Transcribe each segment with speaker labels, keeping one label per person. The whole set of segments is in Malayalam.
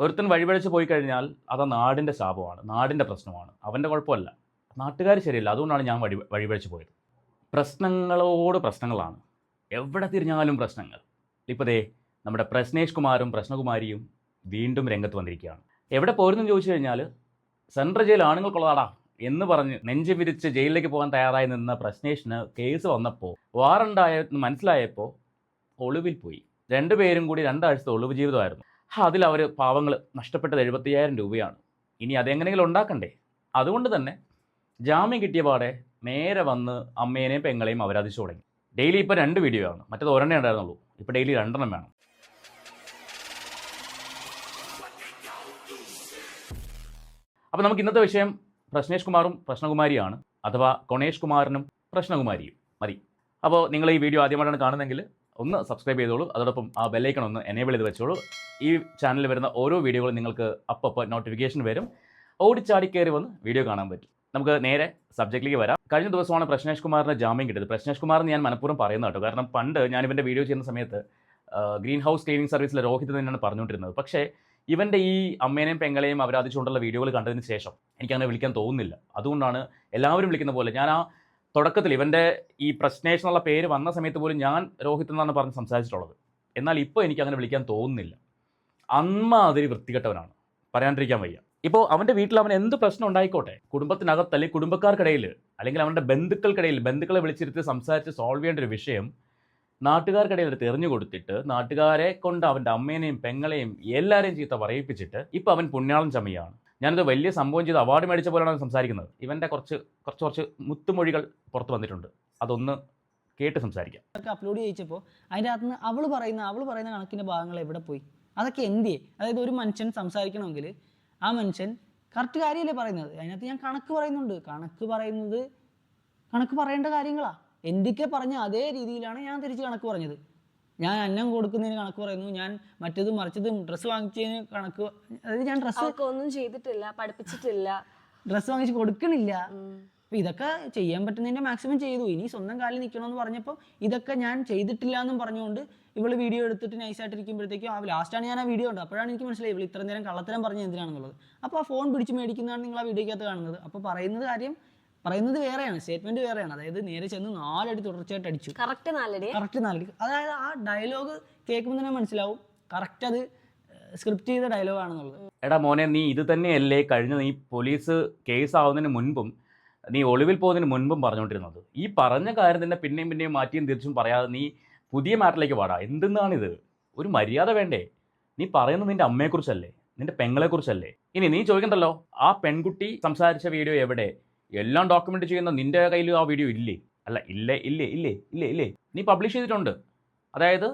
Speaker 1: ഒരുത്തൻ വഴിപഴിച്ച് പോയി കഴിഞ്ഞാൽ അത് നാടിന്റെ ശാപമാണ് നാടിന്റെ പ്രശ്നമാണ്. അവന്റെ കുഴപ്പമല്ല. നാട്ടുകാർ ശരിയല്ല. അതുകൊണ്ടാണ് ഞാൻ വഴി വഴിപഴിച്ച് പോയത്. പ്രശ്നങ്ങളോട് പ്രശ്നങ്ങളാണ്. എവിടെ തിരിഞ്ഞാലും പ്രശ്നങ്ങൾ. ഇപ്പോൾ ദേ നമ്മുടെ പ്രശ്നേഷ് കുമാറും പ്രശ്നകുമാരിയും വീണ്ടും രംഗത്ത് വന്നിരിക്കുകയാണ്. എവിടെ പോരുന്നു ചോദിച്ചു കഴിഞ്ഞാൽ സെൻട്രൽ ജയിൽ ആണുങ്ങൾക്കുള്ളതാടാ എന്ന് പറഞ്ഞ് നെഞ്ച് വിരിച്ച് ജയിലിലേക്ക് പോകാൻ തയ്യാറായി നിന്ന പ്രശ്നേഷിന് കേസ് വന്നപ്പോൾ വാറണ്ടായ മനസ്സിലായപ്പോൾ ഒളിവിൽ പോയി. രണ്ടുപേരും കൂടി രണ്ടാഴ്ചത്തെ ഒളിവ് ജീവിതമായിരുന്നു. അതിൽ അവർ പാവങ്ങൾ നഷ്ടപ്പെട്ടത് എഴുപത്തിയ്യായിരം രൂപയാണ്. ഇനി അതെങ്ങനെയെങ്കിലും ഉണ്ടാക്കണ്ടേ? അതുകൊണ്ട് തന്നെ ജാമ്യം കിട്ടിയ പാടെ നേരെ വന്ന് അമ്മേനെയും പെങ്ങളെയും അവരാധിച്ചു തുടങ്ങി. ഡെയിലി ഇപ്പോൾ രണ്ട് വീഡിയോ ആണ്. മറ്റേത് ഒരെണ്ണേ ഉണ്ടായിരുന്നുള്ളൂ. ഇപ്പോൾ ഡെയിലി രണ്ടെണ്ണം വേണം. അപ്പോൾ നമുക്ക് ഇന്നത്തെ വിഷയം പ്രശ്നേഷ് കുമാറും പ്രശ്നകുമാരിയാണ്. അഥവാ കൊണേഷ് കുമാറിനും പ്രശ്നകുമാരിയും. മതി. അപ്പോൾ നിങ്ങൾ ഈ വീഡിയോ ആദ്യമായിട്ടാണ് കാണുന്നതെങ്കിൽ ഒന്ന് സബ്സ്ക്രൈബ് ചെയ്തോളൂ. അതോടൊപ്പം ആ ബെല്ലൈക്കൺ ഒന്ന് എനേബിൾ ചെയ്ത് വെച്ചോളൂ. ഈ ചാനലിൽ വരുന്ന ഓരോ വീഡിയോകളും നിങ്ങൾക്ക് അപ്പപ്പോൾ നോട്ടിഫിക്കേഷൻ വരും. ഓടിച്ചാടി കയറി വന്ന് വീഡിയോ കാണാൻ പറ്റും. നമുക്ക് നേരെ സബ്ജക്റ്റിലേക്ക് വരാം. കഴിഞ്ഞ ദിവസമാണ് പ്രശ്നേഷ് കുമാറിന് ജാമ്യം കിട്ടിയത്. പ്രശ്നേഷ് കുമാർ ഞാൻ മനഃപൂർവം പറയുന്ന കേട്ടോ. കാരണം പണ്ട് ഞാൻ ഇവന്റെ വീഡിയോ ചെയ്യുന്ന സമയത്ത് ഗ്രീൻ ഹൗസ് ക്ലീനിങ് സർവീസിലെ രോഹിത് തന്നെയാണ് പറഞ്ഞുകൊണ്ടിരുന്നത്. പക്ഷേ ഇവന്റെ ഈ അമ്മേനെയും പെങ്ങളെയും അവരാധിച്ചുകൊണ്ടുള്ള വീഡിയോകൾ കണ്ടതിന് ശേഷം എനിക്കങ്ങനെ വിളിക്കാൻ തോന്നുന്നില്ല. അതുകൊണ്ടാണ് എല്ലാവരും വിളിക്കുന്ന പോലെ ഞാൻ ആ തുടക്കത്തിൽ ഇവന്റെ ഈ പ്രശ്നേഷ് എന്നുള്ള പേര് വന്ന സമയത്ത് പോലും ഞാൻ രോഹിത് എന്നാണ് പറഞ്ഞ് സംസാരിച്ചിട്ടുള്ളത്. എന്നാൽ ഇപ്പോൾ എനിക്ക് അങ്ങനെ വിളിക്കാൻ തോന്നുന്നില്ല. അമ്മാതിരി വൃത്തികെട്ടവനാണ്. പറയാണ്ടിരിക്കാൻ വയ്യ. ഇപ്പോൾ അവന്റെ വീട്ടിൽ അവൻ എന്ത് പ്രശ്നം ഉണ്ടായിക്കോട്ടെ? കുടുംബത്തിനകത്ത് അല്ലെങ്കിൽ കുടുംബക്കാർക്കിടയിൽ അല്ലെങ്കിൽ അവന്റെ ബന്ധുക്കൾക്കിടയിൽ ബന്ധുക്കളെ വിളിച്ചിരുത്തി സംസാരിച്ച് സോൾവ് ചെയ്യേണ്ട ഒരു വിഷയം നാട്ടുകാർക്കിടയിൽ എടുത്ത് എറിഞ്ഞു കൊടുത്തിട്ട് നാട്ടുകാരെ കൊണ്ട് അവന്റെ അമ്മേനെയും പെങ്ങളെയും എല്ലാവരെയും ചീത്ത പറയിപ്പിച്ചിട്ട് ഇപ്പം അവൻ പുണ്യാളം ചമയാണ്. ഞാനിത് വലിയ സംഭവം ചെയ്ത് അവാർഡ് മേടിച്ച പോലെയാണ് സംസാരിക്കുന്നത്. ഇവന്റെ കുറച്ച് കുറച്ച് കുറച്ച് മുത്തുമൊഴികൾ പുറത്ത് വന്നിട്ടുണ്ട്. അതൊന്ന് കേട്ട് സംസാരിക്കാം.
Speaker 2: അതൊക്കെ അപ്ലോഡ് ചെയ്യിച്ചപ്പോൾ അതിന്റെ അകത്ത് അവൾ പറയുന്ന അവൾ പറയുന്ന കണക്കിന്റെ ഭാഗങ്ങൾ എവിടെ പോയി? അതൊക്കെ എന്തിയെ അതായത് ഒരു മനുഷ്യൻ സംസാരിക്കണമെങ്കിൽ ആ മനുഷ്യൻ കറക്റ്റ് കാര്യമല്ലേ പറയുന്നത്? അതിനകത്ത് ഞാൻ കണക്ക് പറയുന്നുണ്ട്. കണക്ക് പറയുന്നത് കണക്ക് പറയേണ്ട കാര്യങ്ങളാണ് എന്തൊക്കെ പറഞ്ഞ അതേ രീതിയിലാണ് ഞാൻ തിരിച്ച് കണക്ക് പറഞ്ഞത്. ഞാൻ അന്നം കൊടുക്കുന്നതിന് കണക്ക് പറയുന്നു. ഞാൻ മറ്റേതും മറിച്ചതും ഡ്രസ്സ് വാങ്ങിച്ചതിന് കണക്ക് അതായത് ഞാൻ ഡ്രസ്സ്
Speaker 3: ഒന്നും ചെയ്തിട്ടില്ല പഠിപ്പിച്ചിട്ടില്ല.
Speaker 2: ഡ്രസ്സ് വാങ്ങിച്ച് കൊടുക്കണില്ല. അപ്പൊ ഇതൊക്കെ ചെയ്യാൻ പറ്റുന്നതിന്റെ മാക്സിമം ചെയ്തു. ഇനി സ്വന്തം കാലിൽ നിൽക്കണമെന്ന് പറഞ്ഞപ്പോൾ ഇതൊക്കെ ഞാൻ ചെയ്തിട്ടില്ല എന്നും പറഞ്ഞുകൊണ്ട് ഇവൾ വീഡിയോ എടുത്തിട്ട് നൈസായിട്ടിരിക്കുമ്പോഴത്തേക്കും ആ ലാസ്റ്റാണ് ഞാൻ ആ വീഡിയോ ഉണ്ട് അപ്പോഴാണ് എനിക്ക് മനസ്സിലായി ഇവൾ ഇത്ര നേരം കള്ളത്തരം പറഞ്ഞ എന്തിനാണെന്നുള്ളത്. അപ്പോൾ ആ ഫോൺ പിടിച്ച് മേടിക്കുന്നതാണ് നിങ്ങൾ ആ വീഡിയോക്കകത്ത് കാണുന്നത്. അപ്പോൾ പറയുന്നത് കാര്യം പറയുന്നത് വേറെയാണ് സ്റ്റേറ്റ്മെന്റ് വേറെയാണ്. അതായത് നേരെ ചെന്ന് നാലടി തുടർച്ചയായിട്ട് അടിച്ചു.
Speaker 3: കറക്റ്റ് നാലടി.
Speaker 2: കറക്റ്റ് നാലടി. അതായത് ആ ഡയലോഗ് കേൾക്കുമ്പോൾ തന്നെ മനസ്സിലാവും കറക്റ്റ് അത് സ്ക്രിപ്റ്റ് ചെയ്ത ഡയലോഗ് ആണെന്നുള്ളത്.
Speaker 1: എടാ മോനെ നീ ഇത് തന്നെയല്ലേ കഴിഞ്ഞ നീ പോലീസ് കേസ് ആവുന്നതിന് മുൻപും നീ ഒളിവിൽ പോകുന്നതിന് മുൻപും പറഞ്ഞുകൊണ്ടിരുന്നത്. ഈ പറഞ്ഞ കാര്യം തന്നെ പിന്നെയും പിന്നെയും മാറ്റിയും തിരിച്ചും പറയാതെ നീ പുതിയ മാറ്ററിലേക്ക് പാടാ എന്തെന്നാണിത്? ഒരു മര്യാദ വേണ്ടേ? നീ പറയുന്നത് നിന്റെ അമ്മയെക്കുറിച്ചല്ലേ? നിന്റെ പെങ്ങളെക്കുറിച്ചല്ലേ? ഇനി നീ ചോദിക്കണ്ടല്ലോ ആ പെൺകുട്ടി സംസാരിച്ച വീഡിയോ എവിടെ? എല്ലാം ഡോക്യുമെന്റ് ചെയ്യുന്ന നിന്റെ കയ്യിൽ ആ വീഡിയോ ഇല്ലേ? അല്ല ഇല്ലേ ഇല്ലേ ഇല്ലേ ഇല്ലേ ഇല്ലേ. നീ പബ്ലിഷ് ചെയ്തിട്ടുണ്ട്. അതായത്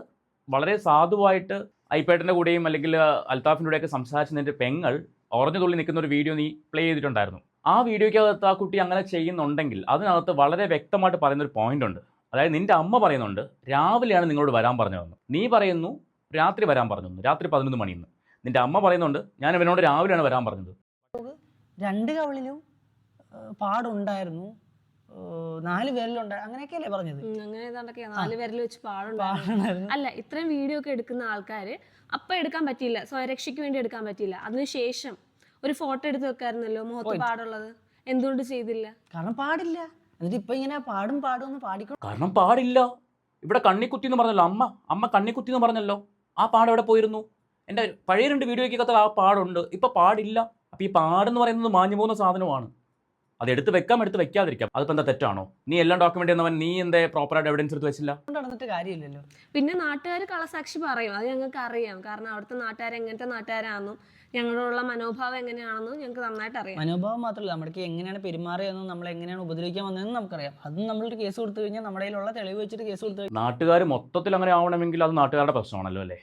Speaker 1: വളരെ സാധുവായിട്ട് ഐപാഡിന്റെ കൂടെയും അല്ലെങ്കിൽ അൽത്താഫിന്റെ കൂടെയൊക്കെ സംസാരിച്ചതിന്റെ പെങ്ങൾ ഓറഞ്ഞു തുള്ളി നിൽക്കുന്ന ഒരു വീഡിയോ നീ പ്ലേ ചെയ്തിട്ടുണ്ടായിരുന്നു. ആ വീഡിയോയ്ക്കകത്ത് ആ കുട്ടി അങ്ങനെ ചെയ്യുന്നുണ്ടെങ്കിൽ അതിനകത്ത് വളരെ വ്യക്തമായിട്ട് പറയുന്ന ഒരു പോയിന്റ് ഉണ്ട്. അതായത് നിന്റെ അമ്മ പറയുന്നുണ്ട് രാവിലെയാണ് നിങ്ങളോട് വരാൻ പറഞ്ഞു പറഞ്ഞതെന്ന്. നീ പറയുന്നു രാത്രി വരാൻ പറഞ്ഞു രാത്രി പതിനൊന്ന് മണിന്ന്. നിന്റെ അമ്മ പറയുന്നുണ്ട് ഞാൻ ഇവനോട് രാവിലെയാണ് വരാൻ പറഞ്ഞത്.
Speaker 2: രണ്ട് കവളിലും പാടുണ്ടായിരുന്നു. നാല് പേരിലുണ്ടായി അങ്ങനെയൊക്കെയല്ലേ പറഞ്ഞത്?
Speaker 3: അങ്ങനെ ഏതാണ്ടൊക്കെയാ നാല് പേരിൽ വെച്ച് പാടുണ്ടായിരുന്നു. അല്ല ഇത്രയും വീഡിയോ ഒക്കെ എടുക്കുന്ന ആൾക്കാര് അപ്പൊ എടുക്കാൻ പറ്റിയില്ല. സ്വയരക്ഷയ്ക്ക് വേണ്ടി എടുക്കാൻ പറ്റിയില്ല. അതിനുശേഷം ഒരു ഫോട്ടോ എടുത്ത് വെക്കായിരുന്നല്ലോ മുഖത്ത് പാടുള്ളത്? എന്തുകൊണ്ട് ചെയ്തില്ല?
Speaker 2: കാരണം പാടില്ല. എന്നിട്ട് ഇപ്പൊ ഇങ്ങനെ പാടും പാടും എന്ന് പാടിക്കോ
Speaker 1: കാരണം പാടില്ല. ഇവിടെ കണ്ണിക്കുത്തി എന്ന് പറഞ്ഞല്ലോ അമ്മ. അമ്മ കണ്ണിക്കുത്തി എന്ന് പറഞ്ഞല്ലോ. ആ പാട് എവിടെ പോയിരുന്നു? എന്റെ പഴയ രണ്ട് വീഡിയോയ്ക്കകത്ത് ആ പാടുണ്ട്. ഇപ്പൊ പാടില്ല. അപ്പൊ ഈ പാടെന്ന് പറയുന്നത് മാഞ്ഞു പോകുന്ന സാധനമാണ്. അത് എടുത്ത് വെക്കാം എടുത്ത് വെക്കാതിരിക്കാം. അതിപ്പോൾ എന്താ തെറ്റാണോ? നീ എല്ലാം ഡോക്യുമെന്റ് ചെയ്യുന്നവൻ നീ എന്തേ പ്രോപ്പറായിട്ട് എവിഡൻസ് എടുത്ത് വെച്ചില്ല?
Speaker 2: നടന്നിട്ട് കാര്യമില്ലല്ലോ.
Speaker 3: പിന്നെ നാട്ടുകാർ കളസാക്ഷി പറയും. അത് ഞങ്ങൾക്ക് അറിയാം കാരണം അവിടുത്തെ നാട്ടുകാർ എങ്ങനത്തെ നാട്ടുകാരാണെന്നും ഞങ്ങളോടുള്ള മനോഭാവം എങ്ങനെയാണെന്നും ഞങ്ങൾക്ക് നന്നായിട്ട് അറിയാം
Speaker 2: മനോഭാവം മാത്രമല്ല നമ്മുടെ എങ്ങനെയാണ് പെരുമാറിയതെന്നും നമ്മൾ എങ്ങനെയാണ് ഉപദ്രവിക്കാൻ വന്നതെന്നും നമുക്കറിയാം. അതും നമ്മളൊരു കേസ് കൊടുത്തു കഴിഞ്ഞാൽ നമ്മുടെ കയ്യിലുള്ള തെളിവ് വെച്ചിട്ട് കേസ് കൊടുത്തു
Speaker 1: നാട്ടുകാർ മൊത്തത്തിൽ അങ്ങനെ ആവണമെങ്കിൽ അത് നാട്ടുകാരുടെ പ്രശ്നമാണല്ലോ അല്ലേ?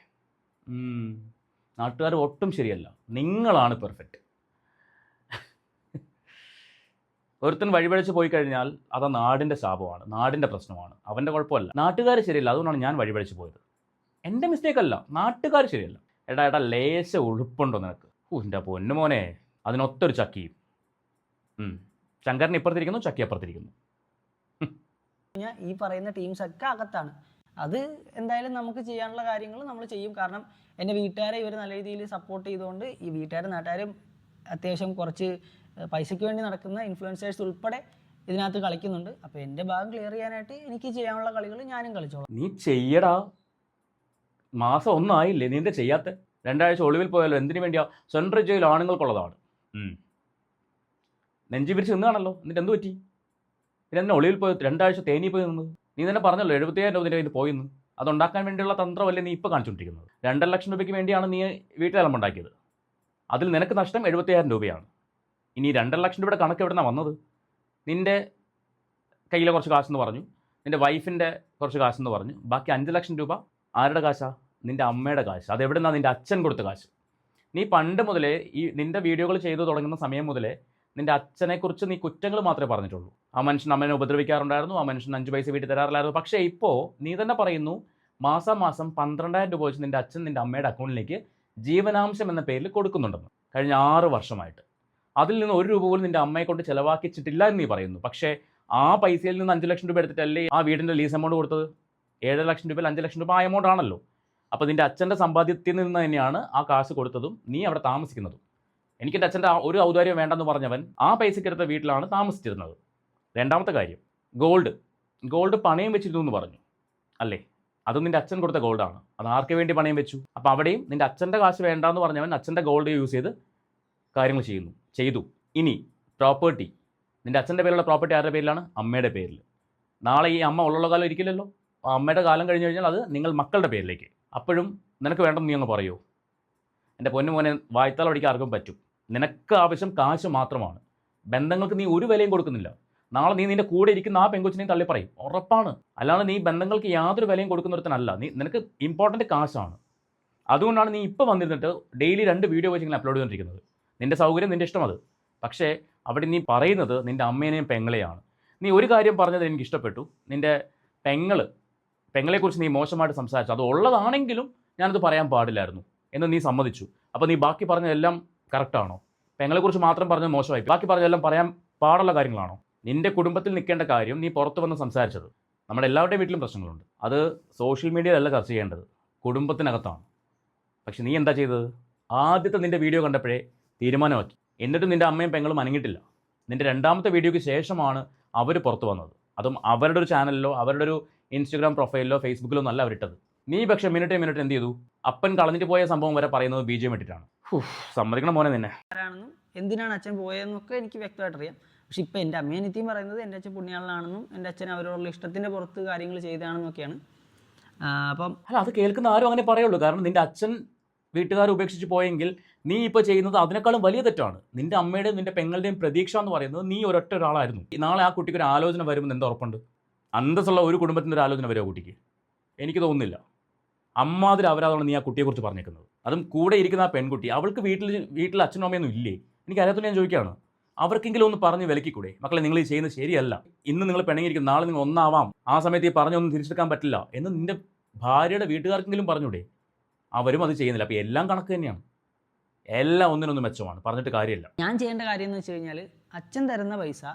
Speaker 1: നാട്ടുകാർ ഒട്ടും ശരിയല്ല. നിങ്ങളാണ് പെർഫെക്റ്റ് ഒരുത്തൻ വഴിപഴിച്ച് പോയി കഴിഞ്ഞാൽ അത് നാടിന്റെ ശാപമാണ് നാടിന്റെ പ്രശ്നമാണ്. അവന്റെ കുഴപ്പമല്ല. നാട്ടുകാർ ശരിയല്ല. അതുകൊണ്ടാണ് ഞാൻ വഴിപഴിച്ച് പോയത്. എന്റെ മിസ്റ്റേക്ക് അല്ല. നാട്ടുകാർ ശരിയല്ല. എടാ എടാ ലേശ ഉഴുപ്പുണ്ടോ നിനക്ക്? എന്റെ പൊന്നു മോനെ. അതിനൊത്തൊരു ചക്കിയും. ശങ്കരൻ ഇപ്പുറത്തിരിക്കുന്നു ചക്കി അപ്പുറത്തിരിക്കുന്നു.
Speaker 2: ഈ പറയുന്ന ടീംസ് ഒക്കെ അകത്താണ്. അത് എന്തായാലും നമുക്ക് ചെയ്യാനുള്ള കാര്യങ്ങൾ നമ്മൾ ചെയ്യും. കാരണം എന്റെ വീട്ടുകാരെ ഇവർ നല്ല രീതിയിൽ സപ്പോർട്ട് ചെയ്തുകൊണ്ട് ഈ വീട്ടുകാരും നാട്ടുകാരും അത്യാവശ്യം കുറച്ച് പൈസയ്ക്ക് വേണ്ടി നടക്കുന്ന ഇൻഫ്ലുവൻസേഴ്സ് ഉൾപ്പെടെ ഇതിനകത്ത് കളിക്കുന്നുണ്ട്. അപ്പോൾ എന്റെ ഭാഗം ക്ലിയർ ചെയ്യാനായിട്ട് എനിക്ക് ചെയ്യാനുള്ള കളികൾ ഞാനും കളിച്ചോളാം.
Speaker 1: നീ ചെയ്യടാ. മാസം ഒന്നും ആയില്ലേ നീ എന്താ ചെയ്യാത്ത? രണ്ടാഴ്ച ഒളിവിൽ പോയാലോ? എന്തിനു വേണ്ടിയാ? സെൻട്രൽ ജയിൽ ആണുങ്ങൾക്കുള്ളതാണ്. നെഞ്ചി പിരിച്ച് നിന്നാണല്ലോ. എന്നിട്ട് എന്ത് പറ്റി? പിന്നെ എന്നെ ഒളിവിൽ പോയി രണ്ടാഴ്ച തേനി പോയി നിന്നത്. നീ തന്നെ പറഞ്ഞല്ലോ എഴുപത്തിയായിരം രൂപ നിന്റെ കയ്യിൽ പോയിന്ന് അതുണ്ടാക്കാൻ വേണ്ടിയുള്ള തന്ത്രമല്ലേ നീ ഇപ്പോൾ കാണിച്ചുകൊണ്ടിരിക്കുന്നത് രണ്ടര ലക്ഷം രൂപയ്ക്ക് വേണ്ടിയാണ് നീ വീട്ടിലെല്ലാം ഉണ്ടാക്കിയത്. അതിൽ നിനക്ക് നഷ്ടം എഴുപത്തിയായിരം രൂപയാണ്. ഇനി രണ്ടര ലക്ഷം രൂപയുടെ കണക്ക് എവിടെ നിന്നാണ് വന്നത്? നിന്റെ കയ്യിലെ കുറച്ച് കാശെന്ന് പറഞ്ഞു. നിന്റെ വൈഫിന്റെ കുറച്ച് കാശെന്ന് പറഞ്ഞു. ബാക്കി അഞ്ച് ലക്ഷം രൂപ ആരുടെ കാശാ? നിന്റെ അമ്മയുടെ കാശ്. അത് എവിടെ നിന്നാണ് നിന്റെ അച്ഛൻ കൊടുത്ത കാശ്? നീ പണ്ട് മുതലേ ഈ നിന്റെ വീഡിയോകൾ ചെയ്തു തുടങ്ങുന്ന സമയം മുതലേ നിന്റെ അച്ഛനെക്കുറിച്ച് നീ കുറ്റങ്ങൾ മാത്രമേ പറഞ്ഞിട്ടുള്ളൂ. ആ മനുഷ്യൻ അമ്മനെ ഉപദ്രവിക്കാറുണ്ടായിരുന്നു ആ മനുഷ്യൻ അഞ്ച് പൈസ വീട്ടിൽ തരാറില്ലായിരുന്നു. പക്ഷേ ഇപ്പോൾ നീ തന്നെ പറയുന്നു മാസം മാസം പന്ത്രണ്ടായിരം രൂപ വെച്ച് നിന്റെ അച്ഛൻ നിന്റെ അമ്മയുടെ അക്കൗണ്ടിലേക്ക് ജീവനാംശം എന്ന പേരിൽ കൊടുക്കുന്നുണ്ടെന്ന്. കഴിഞ്ഞ ആറ് വർഷമായിട്ട്. അതിൽ നിന്ന് ഒരു രൂപ പോലും നിന്റെ അമ്മയെ കൊണ്ട് ചിലവാക്കിച്ചിട്ടില്ല എന്ന് നീ പറയുന്നു. പക്ഷേ ആ പൈസയിൽ നിന്ന് അഞ്ച് ലക്ഷം രൂപ എടുത്തിട്ടല്ലേ ആ വീടിന്റെ ലീസ് എമൗണ്ട് കൊടുത്തത്? ഏഴര ലക്ഷം രൂപയിൽ അഞ്ച് ലക്ഷം രൂപ ആ എമൗണ്ട് ആണല്ലോ. അപ്പോൾ നിന്റെ അച്ഛന്റെ സമ്പാദ്യത്തിൽ നിന്ന് തന്നെയാണ് ആ കാശ് കൊടുത്തതും നീ അവിടെ താമസിക്കുന്നതും. എനിക്ക് എന്റെ അച്ഛന്റെ ഒരു ഔദാര്യം വേണ്ടെന്ന് പറഞ്ഞവൻ ആ പൈസയ്ക്ക് എടുത്ത വീട്ടിലാണ് താമസിച്ചിരുന്നത്. രണ്ടാമത്തെ കാര്യം ഗോൾഡ് ഗോൾഡ് പണയം വെച്ചിരുന്നു എന്ന് പറഞ്ഞു അല്ലേ? അത് നിന്റെ അച്ഛൻ കൊടുത്ത ഗോൾഡാണ് അത് ആർക്ക് വേണ്ടി പണയം വെച്ചു? അപ്പോൾ അവിടെയും നിന്റെ അച്ഛന്റെ കാശ് വേണ്ടാന്ന് പറഞ്ഞവൻ അച്ഛന്റെ ഗോൾഡ് യൂസ് ചെയ്ത് കാര്യങ്ങൾ ചെയ്യുന്നു. ചെയ്തു. ഇനി പ്രോപ്പർട്ടി നിന്റെ അച്ഛന്റെ പേരുള്ള പ്രോപ്പർട്ടി ആരുടെ പേരിലാണ്? അമ്മയുടെ പേരിൽ നാളെ ഈ അമ്മ ഉള്ള കാലം ഇരിക്കില്ലല്ലോ അമ്മയുടെ കാലം കഴിഞ്ഞ് കഴിഞ്ഞാൽ അത് നിങ്ങൾ മക്കളുടെ പേരിലേക്ക്. അപ്പോഴും നിനക്ക് വേണ്ടെന്ന് നീ അങ്ങ് പറയൂ. എന്റെ പൊന്നു മോനെ വായ്ത്താൽ പഠിക്കാൻ ആർക്കും പറ്റും. നിനക്ക് ആവശ്യം കാശ് മാത്രമാണ്. ബന്ധങ്ങൾക്ക് നീ ഒരു വിലയും കൊടുക്കുന്നില്ല. നാളെ നീ നിന്റെ കൂടെ ഇരിക്കുന്ന ആ പെങ്കൊച്ചിനെയും തള്ളി പറയും. ഉറപ്പാണ്. അല്ലാതെ നീ ബന്ധങ്ങൾക്ക് യാതൊരു വിലയും കൊടുക്കുന്നൊരുത്തനല്ല. നീ നിനക്ക് ഇമ്പോർട്ടന്റ് കാശാണ്. അതുകൊണ്ടാണ് നീ ഇപ്പോൾ വന്നിരുന്നിട്ട് ഡെയിലി രണ്ട് വീഡിയോ വെച്ച് ഇങ്ങനെ അപ്ലോഡ് ചെയ്തുകൊണ്ടിരിക്കുന്നത് നിന്റെ സൗകര്യം നിന്റെ ഇഷ്ടം അത് പക്ഷേ അവിടെ നീ പറയുന്നത് നിന്റെ അമ്മേനെയും പെങ്ങളെയാണ്. നീ ഒരു കാര്യം പറഞ്ഞത് എനിക്ക് ഇഷ്ടപ്പെട്ടു. നിന്റെ പെങ്ങൾ പെങ്ങളെക്കുറിച്ച് നീ മോശമായിട്ട് സംസാരിച്ചു. അത് ഉള്ളതാണെങ്കിലും ഞാനത് പറയാൻ പാടില്ലായിരുന്നു എന്ന് നീ സമ്മതിച്ചു. അപ്പോൾ നീ ബാക്കി പറഞ്ഞതെല്ലാം കറക്റ്റാണോ പെങ്ങളെക്കുറിച്ച് മാത്രം പറഞ്ഞത് മോശമായി ബാക്കി പറഞ്ഞതെല്ലാം പറയാൻ പാടുള്ള കാര്യങ്ങളാണോ? നിന്റെ കുടുംബത്തിൽ നിൽക്കേണ്ട കാര്യം നീ പുറത്ത് വന്ന് സംസാരിച്ചത്. നമ്മുടെ എല്ലാവരുടെയും വീട്ടിലും പ്രശ്നങ്ങളുണ്ട്. അത് സോഷ്യൽ മീഡിയയിലല്ല ചർച്ച ചെയ്യേണ്ടത്. കുടുംബത്തിനകത്താണ്. പക്ഷെ നീ എന്താ ചെയ്തത്? ആദ്യത്തെ നിന്റെ വീഡിയോ കണ്ടപ്പോഴേ തീരുമാനമാക്കി എന്നിട്ടും നിന്റെ അമ്മയും പെങ്ങളും അനങ്ങിയിട്ടില്ല. നിന്റെ രണ്ടാമത്തെ വീഡിയോയ്ക്ക് ശേഷമാണ് അവർ പുറത്തു വന്നത്. അതും അവരുടെ ഒരു ചാനലിലോ അവരുടെ ഒരു ഇൻസ്റ്റഗ്രാം പ്രൊഫൈലിലോ ഫേസ്ബുക്കിലോ ഒന്നല്ല അവരിട്ടത്. നീ പക്ഷെ മിനിറ്റ് മിനിറ്റ് എന്ത് ചെയ്തു? അപ്പൻ കളഞ്ഞിട്ട് പോയ സംഭവം വരെ പറയുന്നത് ബി ജെ ഇട്ടിട്ടാണ്. സമ്മതിക്കണം മോനെ നിന്നെ.
Speaker 2: ആരാണെന്നും എന്തിനാണ് അച്ഛൻ പോയതെന്നൊക്കെ എനിക്ക് വ്യക്തമായിട്ട് അറിയാം. പക്ഷെ ഇപ്പം എന്റെ അമ്മയും നിത്യം പറയുന്നത് എന്റെ അച്ഛൻ പുണ്യാളനാണെന്നും എന്റെ അച്ഛൻ അവരോടുള്ള ഇഷ്ടത്തിന്റെ പുറത്ത് കാര്യങ്ങൾ ചെയ്താണെന്നൊക്കെയാണ്. അപ്പം
Speaker 1: അല്ല അത് കേൾക്കുന്ന ആരും അങ്ങനെ പറയുള്ളൂ. കാരണം നിന്റെ അച്ഛൻ വീട്ടുകാർ ഉപേക്ഷിച്ച് പോയെങ്കിൽ നീ ഇപ്പോൾ ചെയ്യുന്നത് അതിനേക്കാളും വലിയ തെറ്റാണ്. നിന്റെ അമ്മയുടെയും നിന്റെ പെങ്ങളുടെയും പ്രതീക്ഷ എന്ന് പറയുന്നത് നീ ഒരൊറ്റ ഒരാളായിരുന്നു. നാളെ ആ കുട്ടിക്ക് ഒരു ആലോചന വരുമെന്ന് എന്താ ഉറപ്പുണ്ട്? അന്തസ്സുള്ള ഒരു കുടുംബത്തിന്റെ ഒരു ആലോചന വരുമോ കുട്ടിക്ക്. എനിക്ക് തോന്നുന്നില്ല. അമ്മാതിരി അവരാതാണ് നീ ആ കുട്ടിയെക്കുറിച്ച് പറഞ്ഞേക്കുന്നത്. അതും കൂടെ ഇരിക്കുന്ന ആ പെൺകുട്ടി. അവൾക്ക് വീട്ടിൽ വീട്ടിൽ അച്ഛനും അമ്മയൊന്നും ഇല്ലേ? എനിക്ക് അറിയാത്ത ഞാൻ ചോദിക്കുകയാണ്. അവർക്കെങ്കിലും ഒന്ന് പറഞ്ഞ് വിലക്കിക്കൂടെ? മക്കളെ നിങ്ങൾ ഈ ചെയ്യുന്നത് ശരിയല്ല. ഇന്ന് നിങ്ങൾ പിണങ്ങിയിരിക്കും നാളെ നിങ്ങൾ ഒന്നാവാം. ആ സമയത്ത് ഈ പറഞ്ഞൊന്നും തിരിച്ചെടുക്കാൻ പറ്റില്ല എന്ന് നിന്റെ ഭാര്യയുടെ വീട്ടുകാർക്കെങ്കിലും പറഞ്ഞൂടെ? അവരും അത് ചെയ്യുന്നില്ല. അപ്പോൾ എല്ലാം കണക്ക് തന്നെയാണ്. എല്ലാം ഒന്നിനൊന്ന് മെച്ചമാണ്. പറഞ്ഞിട്ട് കാര്യമില്ല.
Speaker 2: ഞാൻ ചെയ്യേണ്ട കാര്യം എന്ന് വെച്ച് കഴിഞ്ഞാൽ അച്ഛൻ തരുന്ന പൈസ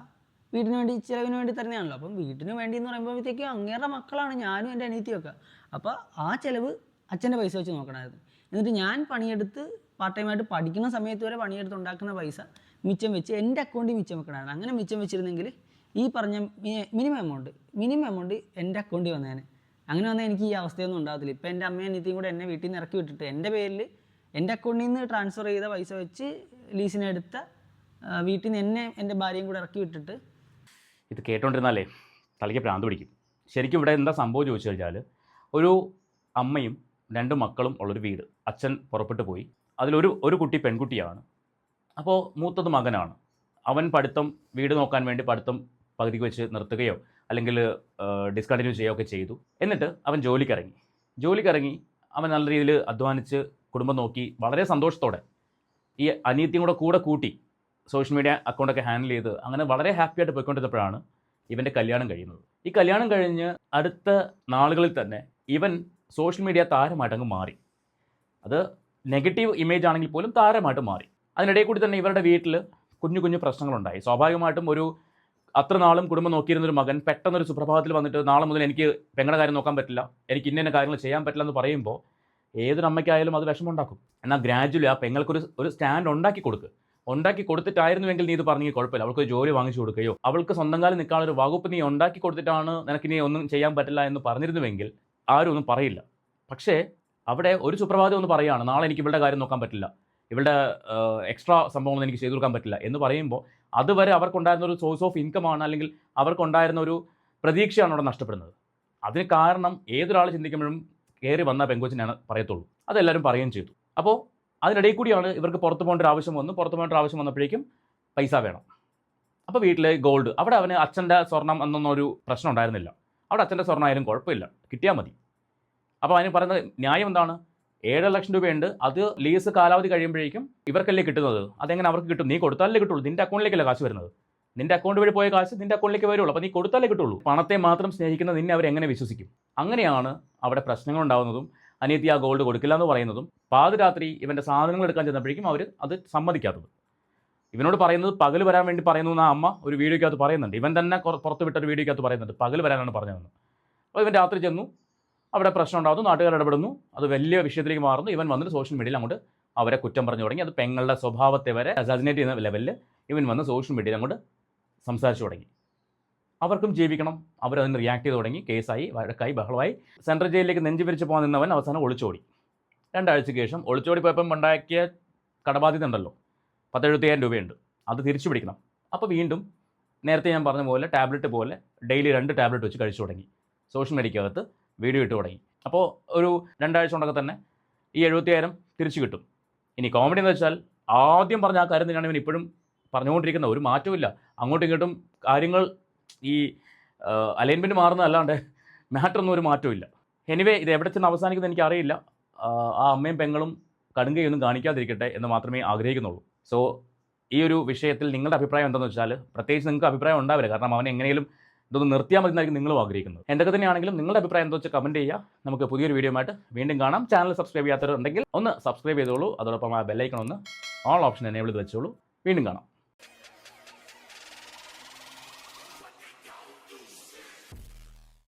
Speaker 2: വീടിന് വേണ്ടി ചിലവിന് വേണ്ടി തരുന്നതാണല്ലോ. അപ്പം വീടിന് വേണ്ടി എന്ന് പറയുമ്പോഴത്തേക്കും അങ്ങേരുടെ മക്കളാണ് ഞാനും എന്റെ അനിയത്തിയൊക്കെ. അപ്പോൾ ആ ചിലവ് അച്ഛന്റെ പൈസ വെച്ച് നോക്കണമായിരുന്നു. എന്നിട്ട് ഞാൻ പണിയെടുത്ത് പാർട്ട് ടൈമായിട്ട് പഠിക്കുന്ന സമയത്ത് വരെ പണിയെടുത്ത് ഉണ്ടാക്കുന്ന പൈസ മിച്ചം വെച്ച് എന്റെ അക്കൗണ്ടിൽ മിച്ചം വെക്കണമായിരുന്നു. അങ്ങനെ മിച്ചം വെച്ചിരുന്നെങ്കിൽ ഈ പറഞ്ഞ മിനിമം എമൗണ്ട് മിനിമം എമൗണ്ട് എന്റെ അക്കൗണ്ടിൽ വന്നേനെ. അങ്ങനെ വന്നാൽ എനിക്ക് ഈ അവസ്ഥയൊന്നും ഉണ്ടാകത്തില്ല. ഇപ്പം എന്റെ അമ്മയും അനിയത്തിയും കൂടെ എന്നെ വീട്ടിൽ നിന്ന് ഇറക്കി വിട്ടിട്ട് എന്റെ പേരിൽ എന്റെ അക്കൗണ്ടിൽ നിന്ന് ട്രാൻസ്ഫർ ചെയ്ത പൈസ വെച്ച് ലീസിനെടുത്ത വീട്ടിൽ നിന്ന് എന്നെ എന്റെ ഭാര്യയും കൂടെ ഇറക്കി വിട്ടിട്ട്
Speaker 1: ഇത് കേട്ടോണ്ടിരുന്നാലേ തലയ്ക്ക് ഭ്രാന്ത് പിടിക്കും. ശരിക്കും ഇവിടെ എന്താ സംഭവം ചോദിച്ചു കഴിഞ്ഞാൽ ഒരു അമ്മയും രണ്ട് മക്കളും ഉള്ളൊരു വീട്. അച്ഛൻ പുറപ്പെട്ടു പോയി. അതിലൊരു ഒരു കുട്ടി പെൺകുട്ടിയാണ്. അപ്പോൾ മൂത്തത് മകനാണ്. അവൻ പഠിത്തം വീട് നോക്കാൻ വേണ്ടി പഠിത്തം പകുതിക്ക് വെച്ച് നിർത്തുകയോ അല്ലെങ്കിൽ ഡിസ്കണ്ടിന്യൂ ചെയ്യുകയൊക്കെ ചെയ്തു. എന്നിട്ട് അവൻ ജോലിക്കിറങ്ങി. ജോലിക്കിറങ്ങി അവൻ നല്ല രീതിയിൽ അധ്വാനിച്ച് കുടുംബം നോക്കി വളരെ സന്തോഷത്തോടെ ഈ അനിയത്തിയും കൂടെ കൂടെ കൂട്ടി സോഷ്യൽ മീഡിയ അക്കൗണ്ടൊക്കെ ഹാൻഡിൽ ചെയ്ത് അങ്ങനെ വളരെ ഹാപ്പിയായിട്ട് പോയിക്കൊണ്ടിരുന്നപ്പോഴാണ് ഇവന്റെ കല്യാണം കഴിയുന്നത്. ഈ കല്യാണം കഴിഞ്ഞ് അടുത്ത നാളുകളിൽ തന്നെ ഇവൻ സോഷ്യൽ മീഡിയ താരമായിട്ട് അങ്ങ് മാറി. അത് നെഗറ്റീവ് ഇമേജ് ആണെങ്കിൽ പോലും താരമായിട്ട് മാറി. അതിനിടയിൽ കൂടി തന്നെ ഇവരുടെ വീട്ടിൽ കുഞ്ഞു കുഞ്ഞു പ്രശ്നങ്ങളുണ്ടായി. സ്വാഭാവികമായിട്ടും ഒരു അത്ര നാളും കുടുംബം നോക്കിയിരുന്ന ഒരു മകൻ പെട്ടെന്നൊരു സുപ്രഭാതത്തിൽ വന്നിട്ട് നാളെ മുതൽ എനിക്ക് പെങ്ങളുടെ കാര്യം നോക്കാൻ പറ്റില്ല എനിക്ക് ഇന്ന കാര്യങ്ങൾ ചെയ്യാൻ പറ്റില്ല എന്ന് പറയുമ്പോൾ ഏതൊരു അമ്മയ്ക്കായാലും അത് വിഷമമുണ്ടാക്കും. എന്നാൽ ഗ്രാജുവലി ആ പെങ്ങൾക്കൊരു ഒരു സ്റ്റാൻഡ് ഉണ്ടാക്കി കൊടുക്ക്. ഉണ്ടാക്കി കൊടുത്തിട്ടായിരുന്നുവെങ്കിൽ നീ ഇത് പറഞ്ഞെങ്കിൽ കുഴപ്പമില്ല. അവൾക്ക് ജോലി വാങ്ങിച്ചു കൊടുക്കുകയോ അവൾക്ക് സ്വന്തം കാലം നിൽക്കാനുള്ള ഒരു വകുപ്പ് നീ ഉണ്ടാക്കി കൊടുത്തിട്ടാണ് നിനക്കിനി ഒന്നും ചെയ്യാൻ പറ്റില്ല എന്ന് പറഞ്ഞിരുന്നുവെങ്കിൽ ആരും ഒന്നും പറയില്ല. പക്ഷേ അവിടെ ഒരു സുപ്രഭാതം ഒന്ന് പറയുകയാണ് നാളെ എനിക്ക് ഇവളുടെ കാര്യം നോക്കാൻ പറ്റില്ല ഇവളുടെ എക്സ്ട്രാ സംഭവങ്ങളൊന്നും എനിക്ക് ചെയ്തു കൊടുക്കാൻ പറ്റില്ല എന്ന് പറയുമ്പോൾ അതുവരെ അവർക്കുണ്ടായിരുന്ന ഒരു സോഴ്സ് ഓഫ് ഇൻകം ആണ് അല്ലെങ്കിൽ അവർക്കുണ്ടായിരുന്ന ഒരു പ്രതീക്ഷയാണ് അവിടെ നഷ്ടപ്പെടുന്നത്. അതിന് കാരണം ഏതൊരാൾ ചിന്തിക്കുമ്പോഴും കയറി വന്ന പെങ്കൊച്ചിനാണ് പറയത്തുള്ളൂ. അതെല്ലാവരും പറയുകയും ചെയ്തു. അപ്പോൾ അതിനിടയിൽ കൂടിയാണ് ഇവർക്ക് പുറത്തു പോകേണ്ട ഒരു ആവശ്യം വന്നു. പുറത്തു പോകേണ്ട ഒരു ആവശ്യം വന്നപ്പോഴേക്കും പൈസ വേണം. അപ്പോൾ വീട്ടിലെ ഗോൾഡ് അവിടെ അവന് അച്ഛന്റെ സ്വർണം എന്നൊന്നൊരു പ്രശ്നം ഉണ്ടായിരുന്നില്ല. അവിടെ അച്ഛന്റെ സ്വർണമായാലും കുഴപ്പമില്ല. കിട്ടിയാൽ മതി. അപ്പോൾ അതിന് പറയുന്ന ന്യായം എന്താണ്? ഏഴര ലക്ഷം രൂപയുണ്ട്. അത് ലീസ് കാലാവധി കഴിയുമ്പോഴേക്കും ഇവർക്കല്ലേ കിട്ടുന്നത്? അതെങ്ങനെ അവർക്ക് കിട്ടും? നീ കൊടുത്താലേ കിട്ടുള്ളൂ. നിന്റെ അക്കൗണ്ടിലേക്കല്ലേ കാശ് വരുന്നത്? നിന്റെ അക്കൗണ്ട് വഴി പോയ കാശ് നിന്റെ അക്കൗണ്ടിലേക്ക് വരുള്ളൂ. അപ്പോൾ നീ കൊടുത്താലേ കിട്ടുള്ളൂ. പണത്തെ മാത്രം സ്നേഹിക്കുന്ന നിന്നെ അവർ എങ്ങനെ വിശ്വസിക്കും? അങ്ങനെയാണ് അവിടെ പ്രശ്നങ്ങൾ ഉണ്ടാകുന്നതും അനിയത്തി ആ ഗോൾഡ് കൊടുക്കില്ല എന്ന് പറയുന്നതും പാതിരാത്രി ഇവന്റെ സാധനങ്ങൾ എടുക്കാൻ ചെന്നപ്പോഴേക്കും അവർ അത് സമ്മതിക്കാത്തത്. ഇവനോട് പറയുന്നത് പകൽ വരാൻ വേണ്ടി പറയുന്നു എന്ന് ആ അമ്മ ഒരു വീഡിയോയ്ക്കകത്ത് പറയുന്നുണ്ട്. ഇവൻ തന്നെ പുറത്ത് വിട്ട ഒരു വീഡിയോക്കകത്ത് പറയുന്നുണ്ട്. പകൽ വരാനാണ് പറഞ്ഞതെന്ന്. അപ്പോൾ ഇവൻ രാത്രി ചെന്നു. അവിടെ പ്രശ്നം ഉണ്ടാകുന്നു നാട്ടുകാർ ഇടപെടുന്നു. അത് വലിയ വിഷയത്തിലേക്ക് മാറുന്നു. ഇവൻ വന്നിട്ട് സോഷ്യൽ മീഡിയയിൽ അങ്ങോട്ട് അവരെ കുറ്റം പറഞ്ഞു തുടങ്ങി. അത് പെങ്ങളുടെ സ്വഭാവത്തെ വരെ അസാസിനേറ്റ് ചെയ്യുന്ന ലെവലിൽ ഇവൻ വന്ന് സോഷ്യൽ മീഡിയയിൽ അങ്ങോട്ട് സംസാരിച്ചു തുടങ്ങി. അവർക്കും ജീവിക്കണം. അവരതിന് റിയാക്ട് ചെയ്ത് തുടങ്ങി. കേസായി വഴക്കായി ബഹളമായി. സെൻട്രൽ ജയിലിലേക്ക് നെഞ്ചു വിരിച്ച് പോകാൻ നിന്നവൻ അവസാനം ഒളിച്ചോടി. രണ്ടാഴ്ചയ്ക്ക് ശേഷം ഒളിച്ചോടി പോയപ്പം ഉണ്ടാക്കിയ കടബാധ്യത ഉണ്ടല്ലോ. പത്തെഴുപത്തിയായിരം രൂപയുണ്ട്. അത് തിരിച്ചു പിടിക്കണം. അപ്പോൾ വീണ്ടും നേരത്തെ ഞാൻ പറഞ്ഞ പോലെ ടാബ്ലറ്റ് പോലെ ഡെയിലി രണ്ട് ടാബ്ലറ്റ് വെച്ച് കഴിച്ചു തുടങ്ങി. സോഷ്യൽ മീഡിയക്കകത്ത് വീഡിയോ ഇട്ട് തുടങ്ങി. അപ്പോൾ ഒരു രണ്ടാഴ്ച കൊണ്ടൊക്കെ തന്നെ ഈ എഴുപത്തിയായിരം തിരിച്ചു കിട്ടും. ഇനി കോമഡി എന്ന് വെച്ചാൽ ആദ്യം പറഞ്ഞ ആ കാര്യം തന്നെയാണ് ഇവൻ ഇപ്പോഴും പറഞ്ഞുകൊണ്ടിരിക്കുന്നത് ഒരു മാറ്റവും അങ്ങോട്ടും ഇങ്ങോട്ടും കാര്യങ്ങൾ ഈ അലൈൻമെന്റ് മാറുന്നതല്ലാണ്ട് മാറ്ററൊന്നും ഒരു മാറ്റവും എനിവേ ഇത് എവിടെ ചെന്ന് അവസാനിക്കുന്നത് എനിക്കറിയില്ല. ആ അമ്മയും പെങ്ങളും കടുങ്കയൊന്നും കാണിക്കാതിരിക്കട്ടെ എന്ന് മാത്രമേ ആഗ്രഹിക്കുന്നുള്ളൂ. സോ ഈ ഒരു വിഷയത്തിൽ നിങ്ങളുടെ അഭിപ്രായം എന്താണെന്ന് വെച്ചാൽ പ്രത്യേകിച്ച് നിങ്ങൾക്ക് അഭിപ്രായം ഉണ്ടാവില്ല. കാരണം അവൻ എങ്ങനെയും ഇതൊന്ന് നിർത്തിയാൽ മതി എന്നായിരിക്കും നിങ്ങളും ആഗ്രഹിക്കുന്നത്. എന്തൊക്കെ തന്നെയാണെങ്കിലും നിങ്ങളുടെ അഭിപ്രായം എന്താ വെച്ചാൽ കമന്റ് ചെയ്യുക. നമുക്ക് പുതിയൊരു വീഡിയോ ആയിട്ട് വീണ്ടും കാണാം. ചാനൽ സബ്സ്ക്രൈബ് ചെയ്യാത്തവരുണ്ടെങ്കിൽ ഒന്ന് സബ്സ്ക്രൈബ് ചെയ്തോളൂ. അതോടൊപ്പം ആ ബെല്ലൈക്കൺ ഒന്ന് ഓൾ ഓപ്ഷൻ എനേബിൾ ചെയ്ത് വെച്ചോളൂ. വീണ്ടും കാണാം.